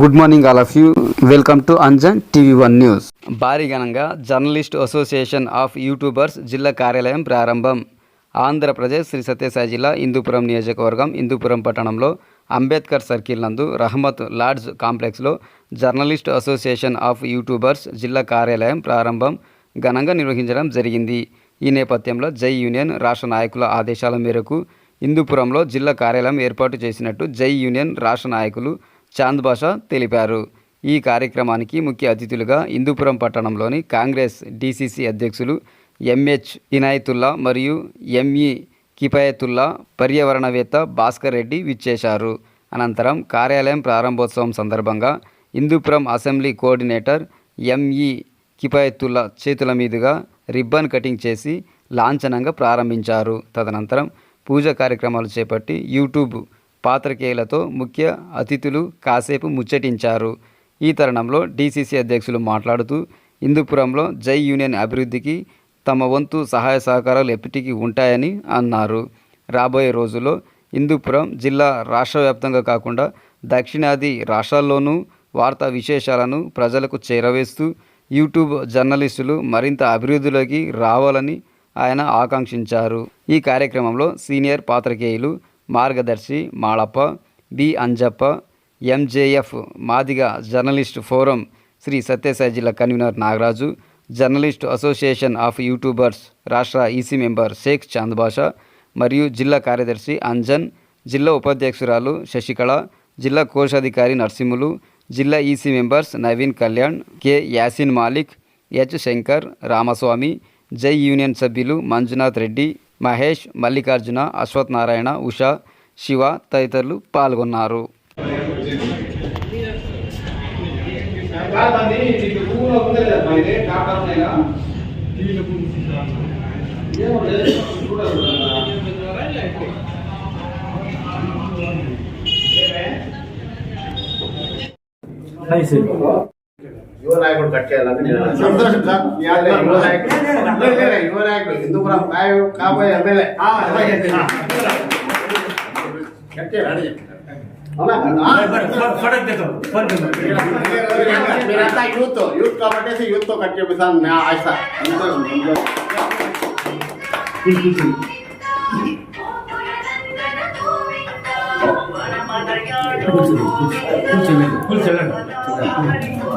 Good morning all of you. Welcome to Anjan TV one news. భారీ ఘనంగా journalist association of YouTubers జిల్లా కార్యాలయం ప్రారంభం. ఆంధ్రప్రదేశ్ శ్రీ సత్యసాయి జిల్లా హిందూపురం నియోజకవర్గం హిందూపురం పట్టణంలో అంబేద్కర్ సర్కిల్ నందు రహమత్ లాడ్జ్ కాంప్లెక్స్లో జర్నలిస్ట్ అసోసియేషన్ ఆఫ్ యూట్యూబర్స్ జిల్లా కార్యాలయం ప్రారంభం ఘనంగా నిర్వహించడం జరిగింది. ఈ నేపథ్యంలో జై యూనియన్ రాష్ట్ర నాయకుల ఆదేశాల మేరకు హిందూపురంలో జిల్లా కార్యాలయం ఏర్పాటు చేసినట్టు జై యూనియన్ రాష్ట్ర నాయకులు చాంద్ బాషా తెలిపారు. ఈ కార్యక్రమానికి ముఖ్య అతిథులుగా హిందూపురం పట్టణంలోని కాంగ్రెస్ డీసీసీ అధ్యక్షులు ఎంహెచ్ ఇనాయతుల్లా మరియు ఎంఈ కిఫాయతుల్లా పర్యావరణవేత్త భాస్కర్ రెడ్డి విచ్చేశారు. అనంతరం కార్యాలయం ప్రారంభోత్సవం సందర్భంగా Hindupuram assembly coordinator ME Kifayatullah చేతుల మీదుగా రిబ్బన్ కటింగ్ చేసి లాంఛనంగా ప్రారంభించారు. తదనంతరం పూజ కార్యక్రమాలు చేపట్టి యూట్యూబ్ పాత్రికేయులతో ముఖ్య అతిథులు కాసేపు ముచ్చటించారు. ఈ తరుణంలో డీసీసీ అధ్యక్షులు మాట్లాడుతూ ఇందుపురంలో జై యూనియన్ అభివృద్ధికి తమ వంతు సహాయ సహకారాలు ఎప్పటికీ ఉంటాయని అన్నారు. రాబోయే రోజుల్లో ఇందుపురం జిల్లా రాష్ట్ర వ్యాప్తంగా కాకుండా దక్షిణాది రాష్ట్రాల్లోనూ వార్తా విశేషాలను ప్రజలకు చేరవేస్తూ యూట్యూబ్ జర్నలిస్టులు మరింత అభివృద్ధిలోకి రావాలని ఆయన ఆకాంక్షించారు. ఈ కార్యక్రమంలో సీనియర్ పాత్రికేయులు మార్గదర్శి Malappa B. Anjappa MJF Madiga journalist forum Shri Sathya Sai convener Nagaraju journalist association of YouTubers రాష్ట్ర ఈసీ మెంబర్ షేక్ చాంద్ మరియు జిల్లా కార్యదర్శి అంజన్ జిల్లా ఉపాధ్యక్షురాలు శశికళ జిల్లా కోశాధికారి నర్సింహులు జిల్లా EC members Naveen Kalyan K. Yasin Malik H. Shankar Ramaswamy Jai union సభ్యులు మంజునాథ్ రెడ్డి మహేష్ మల్లికార్జున అశ్వత్ నారాయణ ఉషా శివ తదితరులు పాల్గొన్నారు. మీ ఆజ్ఞ. యువ నాయకుడు లేదు, లేదు, యువ నాయకుడు హిందూపురం నాయకుడు కాబోయే ఎమ్మెల్యే కట్ చేయాలి అవునా? మీరంతా యూత్ యూత్ కాబట్టి యూత్తో కట్ చేపిస్తాను నా ఆశ సంతోషం, సంతోషం.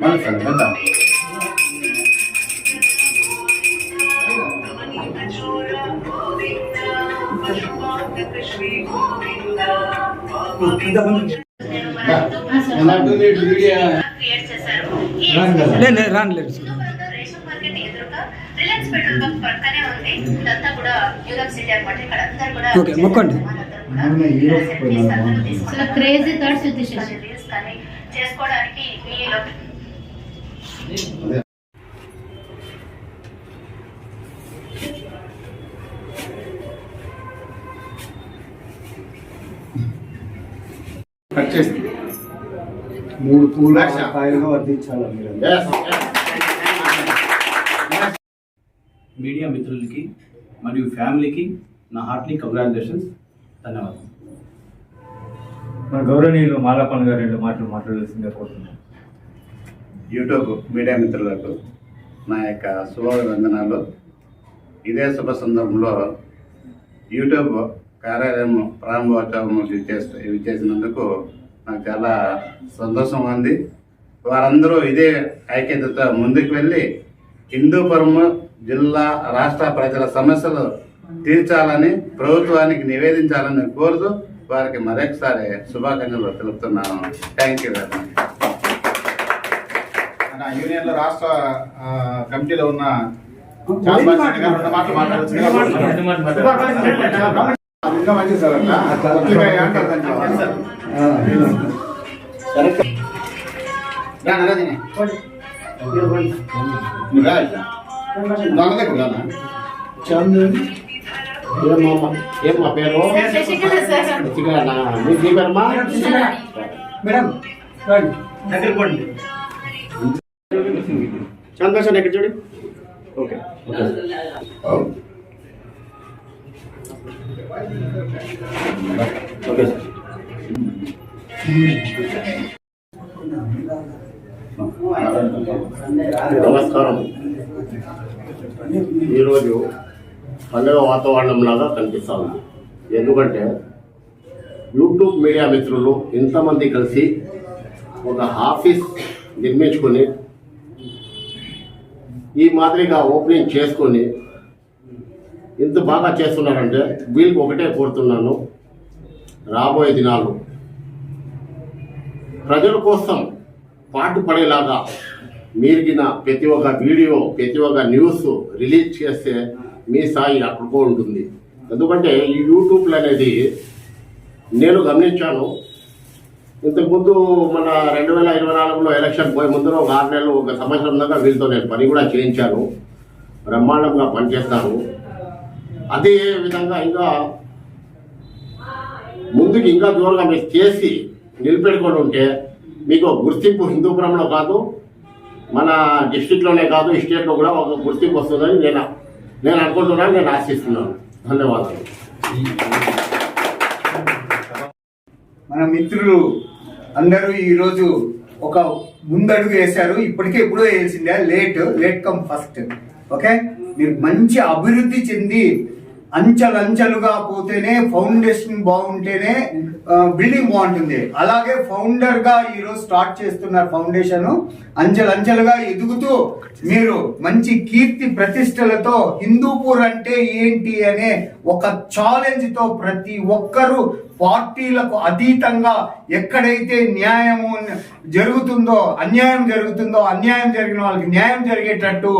భాస్కర్ రెడ్డి సార్. అది ఆడే. అట్టి పెట్టి. ఎవరితోనే ఉండాలి అట్టి మార్కెట్ ఎదురుగా రిలయన్స్ పెట్రోల్ బంక్ పక్కనే ఉంది. ఇదంతా కూడా యూరప్ సిటీ అన్నమాట. ఇక్కడ అందరు కూడా ఓకే, మొక్కండి. చాలా క్రేజీ థాట్స్ వచ్చేసేసి రీల్స్ కానీ చేసుకోవడానికి ఈ లో- కట్ చేసి మూడు పూల. కాయలుగా వర్ధించాలి మీరు? మీడియా మిత్రులకి మరియు ఫ్యామిలీకి నా హార్ట్లీ కంగ్రాచులేషన్స్. ధన్యవాదాలు. మన గౌరవనీయులు మాలాపన్ గారు రెండు మాటలు మాట్లాడాల్సిందిగా కోరుతున్నాను యూట్యూబ్ మీడియా మిత్రులకు నా యొక్క శుభాభివందనాలు. ఇదే శుభ సందర్భంలో యూట్యూబ్ కార్యాలయం ప్రారంభోత్సవం చేస్తూ ఇవి చేసినందుకు నాకు చాలా సంతోషంగా ఉంది. వారందరూ ఇదే ఐక్యతతో ముందుకు వెళ్ళి హిందూపురం జిల్లా రాష్ట్ర ప్రజల సమస్యలు తీర్చాలని ప్రభుత్వానికి నివేదించాలని కోరుతూ వారికి మరొకసారి శుభాకాంక్షలు తెలుపుతున్నాను. థ్యాంక్ యూ వెరీ మచ్ యూనియన్లో రాష్ట్ర కమిటీలో ఉన్న రెండు మాటలు మాట్లాడొచ్చు. అది ఇంకా మంచిది సార్ అట్లా? కొద్దిగా ఏమంటారు దాంట్లో? నువ్వు రా ఇట్లా. దొంగ దగ్గర రానా? ఏమ్మా ఏం మా పేరు శశికళనా? మీ మీ పేరమ్మా సంతోషం ఎక్కడ చూడు ఓకే ఓకే సార్ నమస్కారం. ఈరోజు పండుగ వాతావరణం లాగా కనిపిస్తా ఉంది ఎందుకంటే యూట్యూబ్ మీడియా మిత్రులు ఇంతమంది కలిసి ఒక ఆఫీస్ నిర్మించుకొని ఈ మాదిరిగా ఓపెనింగ్ చేసుకొని ఇంత బాగా చేస్తున్నారంటే వీళ్ళకి ఒకటే కోరుతున్నాను. రాబోయే దినాలు ప్రజల కోసం పాటు పడేలాగా మీరిగిన ప్రతి ఒక్క వీడియో ప్రతి ఒక్క న్యూస్ రిలీజ్ చేస్తే మీ స్థాయి అక్కడికో ఉంటుంది. ఎందుకంటే ఈ యూట్యూబ్లు అనేది నేను గమనించాను. ఇంతకుముందు మన రెండు వేల ఇరవై నాలుగులో ఎలక్షన్ పోయే ముందు ఒక ఆరు నెలలు ఒక సంవత్సరం దాకా వీళ్ళతో నేను పని కూడా చేయించాను. బ్రహ్మాండంగా పనిచేస్తాను అదే విధంగా ఇంకా ముందుకు ఇంకా దూరంగా మీరు చేసి నిలబెట్టుకొని ఉంటే మీకు గుర్తింపు హిందూపురంలో కాదు మన డిస్టిక్లోనే కాదు స్టేట్లో కూడా ఒక గుర్తింపు వస్తుందని నేను నేను అనుకుంటున్నాను నేను ఆశిస్తున్నాను. ధన్యవాదాలు. మన మిత్రులు అందరూ ఈరోజు ఒక ముందడుగు వేశారు. ఇప్పటికే ఎప్పుడో వేసిందే late late come first okay మీరు మంచి అభివృద్ధి చెంది అంచెలంచెలుగా పోతేనే ఫౌండేషన్ బాగుంటేనే బిల్డింగ్ బాగుంటుంది. అలాగే ఫౌండర్గా ఈరోజు స్టార్ట్ చేస్తున్నారు ఫౌండేషన్. అంచెలంచెలుగా ఎదుగుతూ మీరు మంచి కీర్తి ప్రతిష్టలతో హిందూపూర్ అంటే ఏంటి అనే ఒక ఛాలెంజ్తో ప్రతి ఒక్కరూ పార్టీలకు అతీతంగా ఎక్కడైతే న్యాయము జరుగుతుందో అన్యాయం జరుగుతుందో అన్యాయం జరిగిన వాళ్ళకి న్యాయం జరిగేటట్టు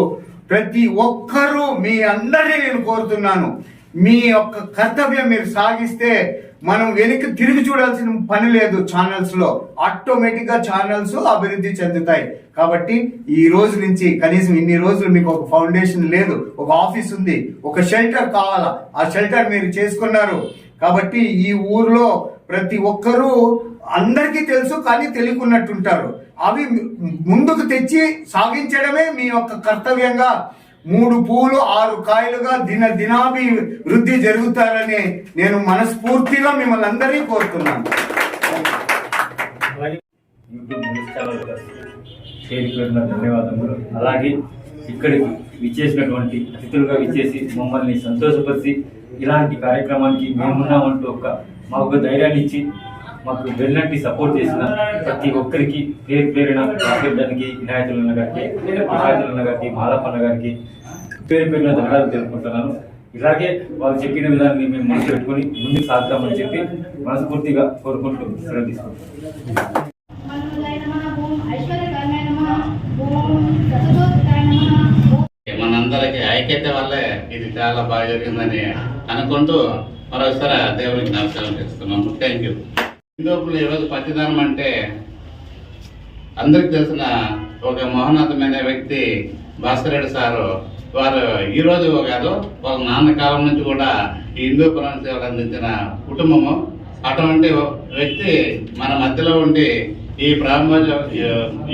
ప్రతి ఒక్కరూ మీ అందరినీ నేను కోరుతున్నాను. మీ యొక్క కర్తవ్యం మీరు సాగిస్తే మనం వెనక్కి తిరిగి చూడాల్సిన పని లేదు ఛానల్స్లో. ఆటోమేటిక్గా ఛానల్స్ అభివృద్ధి చెందుతాయి. కాబట్టి ఈ రోజు నుంచి కనీసం ఇన్ని రోజులు మీకు ఒక ఫౌండేషన్ లేదు. ఒక ఆఫీస్ ఉంది. ఒక షెల్టర్ కావాలా? ఆ షెల్టర్ మీరు చేసుకున్నారు. కాబట్టి ఈ ఊర్లో ప్రతి ఒక్కరూ అందరికీ తెలుసు కానీ తెలియకున్నట్టుంటారు. అవి ముందుకు తెచ్చి సాగించడమే మీ యొక్క కర్తవ్యంగా మూడు పూలు ఆరు కాయలుగా దిన దినాభివృద్ధి జరుగుతారని నేను మనస్ఫూర్తిగా మిమ్మల్ని అందరినీ కోరుతున్నాను. యూట్యూబ్ న్యూస్ ఛానల్ పేరు పేరున ధన్యవాదములు. అలాగే ఇక్కడికి విచ్చేసినటువంటి అతిథులుగా విచ్చేసి మమ్మల్ని సంతోషపరిచి ఇలాంటి కార్యక్రమానికి మేమున్నామంటూ ఒక మాకు ధైర్యాన్ని ఇచ్చి మాకు వెళ్ళంటి సపోర్ట్ చేసిన ప్రతి ఒక్కరికి పేరు పేరున రాకెడ్డానికి వినాయకులన్న గారికి వినాయకులన్న గారికి మాలప్పన్న గారికి పేరు పేరున ధన్యవాదాలు తెలుపుకుంటున్నాను. ఇలాగే వాళ్ళు చెప్పిన విధాన్ని మేము మనసు పెట్టుకొని ముందుకు సాగుతామని చెప్పి మనస్ఫూర్తిగా కోరుకుంటూ సెలవు తీసుకుంటాం మనందరికీ ఐక్యత వల్లే ఇది చాలా బాగా జరిగిందని అనుకుంటూ మరోసారి దేవునికి నమస్కారం చేస్తున్నాము. థ్యాంక్ యూ హిందూపులు ఈరోజు పచ్చదనం అంటే అందరికి తెలిసిన ఒక మహోన్నతమైన వ్యక్తి భాస్కర్ రెడ్డి సారు. వారు ఈరోజు కాదు వాళ్ళ నాన్న కాలం నుంచి కూడా ఈ హిందూపురం సేవలు అందించిన కుటుంబము. అటువంటి వ్యక్తి మన మధ్యలో ఉండి ఈ ప్రారంభ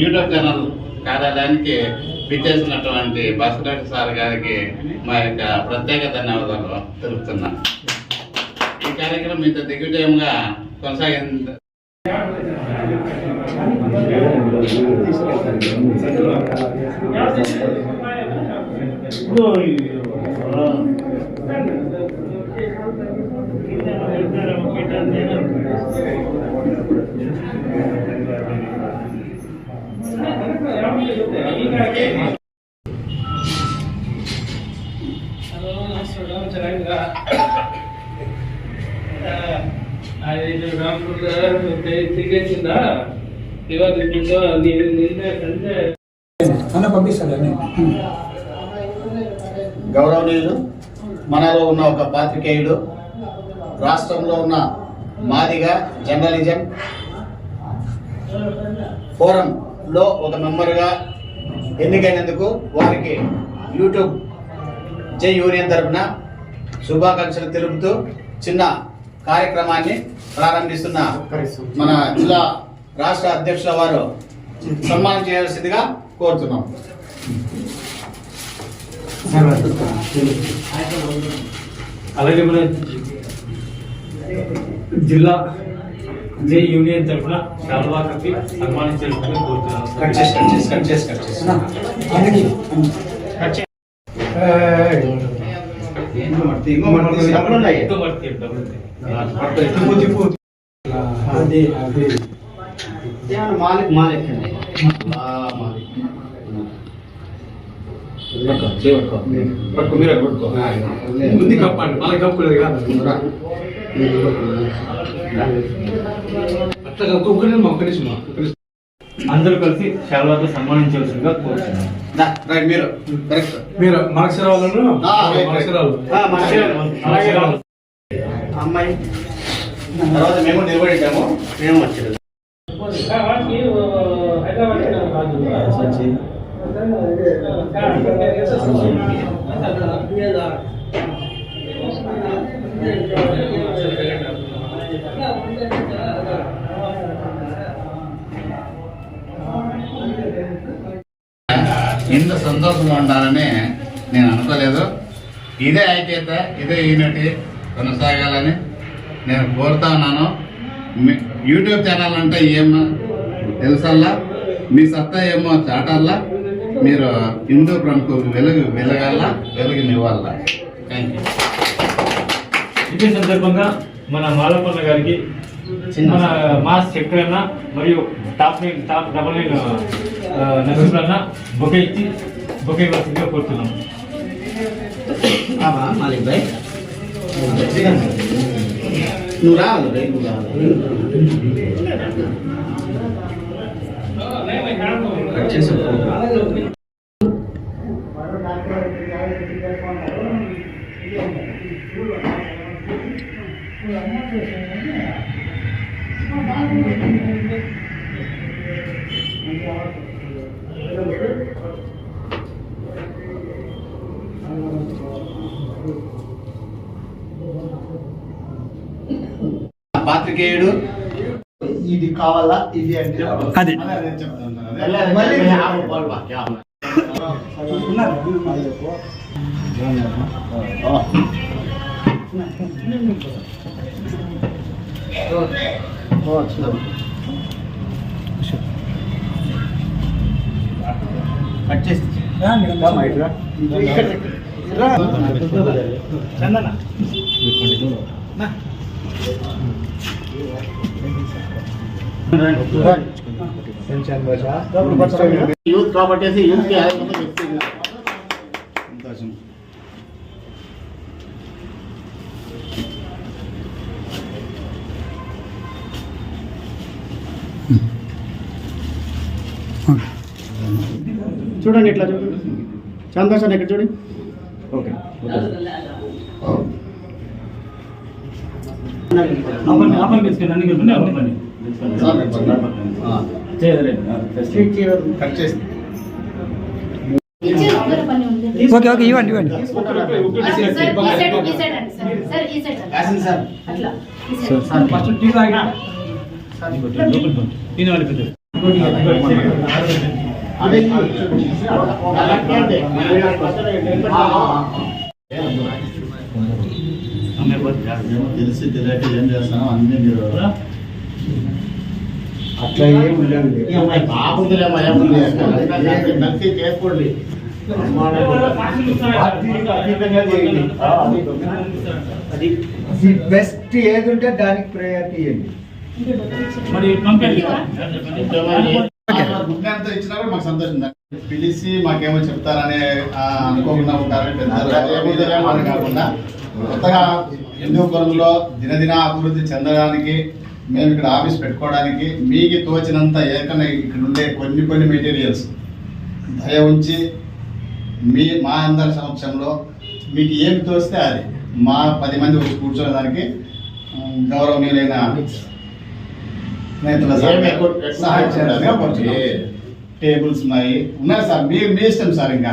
యూట్యూబ్ ఛానల్ కార్యాలయానికి విచ్చేసినటువంటి భాస్కర్ రెడ్డి సార్ గారికి మా యొక్క ప్రత్యేక ధన్యవాదాలు తెలుపుతున్నాను. ఈ కార్యక్రమం ఇంత దిగ్విజయంగా కొనసాగింది అది అన్న గౌరవనీయులు మనలో ఉన్న ఒక పాత్రికేయుడు రాష్ట్రంలో ఉన్న మాదిగా జర్నలిజం ఫోరంలో ఒక మెంబర్గా ఎన్నికైనందుకు వారికి యూట్యూబ్ జై యూనియన్ తరపున శుభాకాంక్షలు తెలుపుతూ చిన్న కార్యక్రమాన్ని ప్రారంభిస్తున్న మన జిల్లా రాష్ట్ర అధ్యక్షుల వారు సన్మానం చేయాల్సిందిగా కోరుతున్నాం. అలాగే మన జిల్లా జే యూనియన్ తరఫున శాల్వా కప్పి సన్మానించాలని కోరుతున్నాను కట్ చేసి కట్ చేసి కట్ చేసి కట్ చేసి. కట్ చేసి ఇంకో మట్టి, ఇంకో మట్టి తీసి డబ్బులు ఉన్నాయి. ఎక్కువ పడితే మాలిక్ మాలిక్ అండి. పట్టుకో, మీరే పట్టుకో. ముందు కప్పండి. మళ్ళీ కాదు. అట్లా అందరూ కలిసి శాల్వాతో సన్మానించవలసిందిగా రైట్ మీరు. అమ్మాయి. తర్వాత మేము నిలబడేటాము మేము హైదరాబాద్ ఇంత సంతోషంగా ఉండాలని నేను అనుకోలేదు. ఇదే ఐక్యత ఇదే యూనిటీ కొనసాగాలని నేను కోరుతా ఉన్నాను. యూట్యూబ్ ఛానల్ అంటే ఏమో తెలుసల్లా? మీ సత్తా ఏమో చాటల్లా? మీరు హిందూ ప్రముఖ వెలుగు వెలగల్లా? వెలుగునివ్వాలా థ్యాంక్ యూ ఇదే సందర్భంగా మన మాలపన్న గారికి మన మాస్ చక్రన్న మరియు top nine top double nine Narasimhanna bouquet ఇచ్చి బొకే ఇవ్వాల్సిందిగా కోరుతున్నాం. మాలిక్ భాయ్ నువ్వు రావాలి భాయ్ నువ్వు రావాలి పాత్రికేయుడు ఇది కావాలా ఇది అంటే అది మళ్ళీ కట్ చేసి చందన యూత్ కాబట్టి యూత్కి సంతోషం చూడండి ఇట్లా చూడండి సంతోషం ఇక్కడ చూడండి ఓకే ఆపండి ఆపండి తీసుకుని అన్ని కలిపండి ఆపండి చేయలేదు కట్ చేసి ఇచ్చిన ఒక్కరి పని ఉంది ఓకే ఓకే ఇవ్వండి ఇవ్వండి. సార్, మేము తెలిసి తెలియక ఏం చేస్తాను అన్ని మీరు అట్లా ఏం భక్తి బాగుందిలేమ్మా చేసుకోండి అది బెస్ట్ ఏది ఉంటే దానికి ప్రయారిటీ ఇవ్వండి మరి ఇచ్చినా కూడా మాకు సంతోషం పిలిచి మాకేమో చెప్తారనే ఆ, అనుకోకుండా ఉంటారని కాకుండా కొత్తగా హిందూపురంలో దినదిన అభివృద్ధి చెందడానికి మేము ఇక్కడ ఆఫీస్ పెట్టుకోవడానికి మీకు తోచినంత ఏకన ఇక్కడ ఉండే కొన్ని కొన్ని మెటీరియల్స్ దయ ఉంచి మీ మా అందరి సమక్షంలో మీకు ఏమి తోస్తే అది. మా పది మంది వచ్చి దానికి గౌరవనీయులైన. టేబుల్స్ ఉన్నాయి. ఉన్నాయి సార్. మీ మీ ఇష్టం సార్ ఇంకా.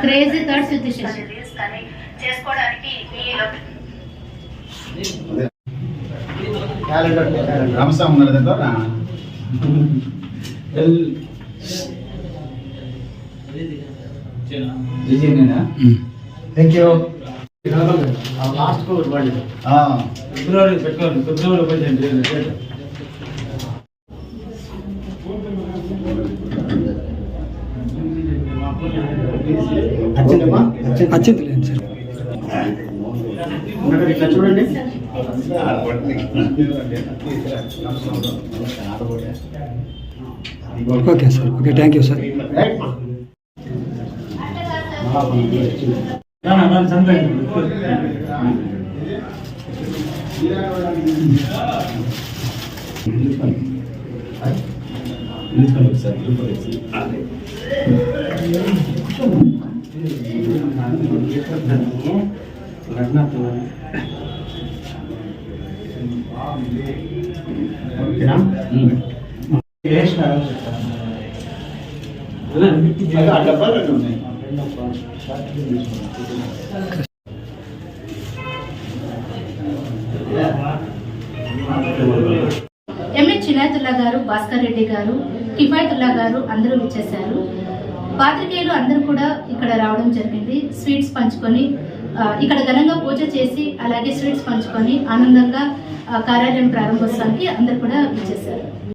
క్రేజీ చేసుకోవడానికి రామస్వామి ఉన్నారు థ్యాంక్ యూ ఫిబ్రవరి పెట్టుకోండి. ఫిబ్రవరి పోయింది అచ్చిందమ్మా లేదు సార్. ఇట్లా చూడండి okay sir. Okay thank you sir. Sir ఆ చినాయతుల్లా గారు భాస్కర్ రెడ్డి గారు కిఫాయతుల్లా గారు అందరూ ఇచ్చేశారు పాత్రికేయులు అందరూ కూడా ఇక్కడ రావడం జరిగింది. స్వీట్స్ పంచుకొని ఇక్కడ ఘనంగా పూజ చేసి అలాగే స్వీట్స్ పంచుకొని ఆనందంగా కార్యాలయం ప్రారంభోత్సవానికి అందరూ కూడా వచ్చేసారు.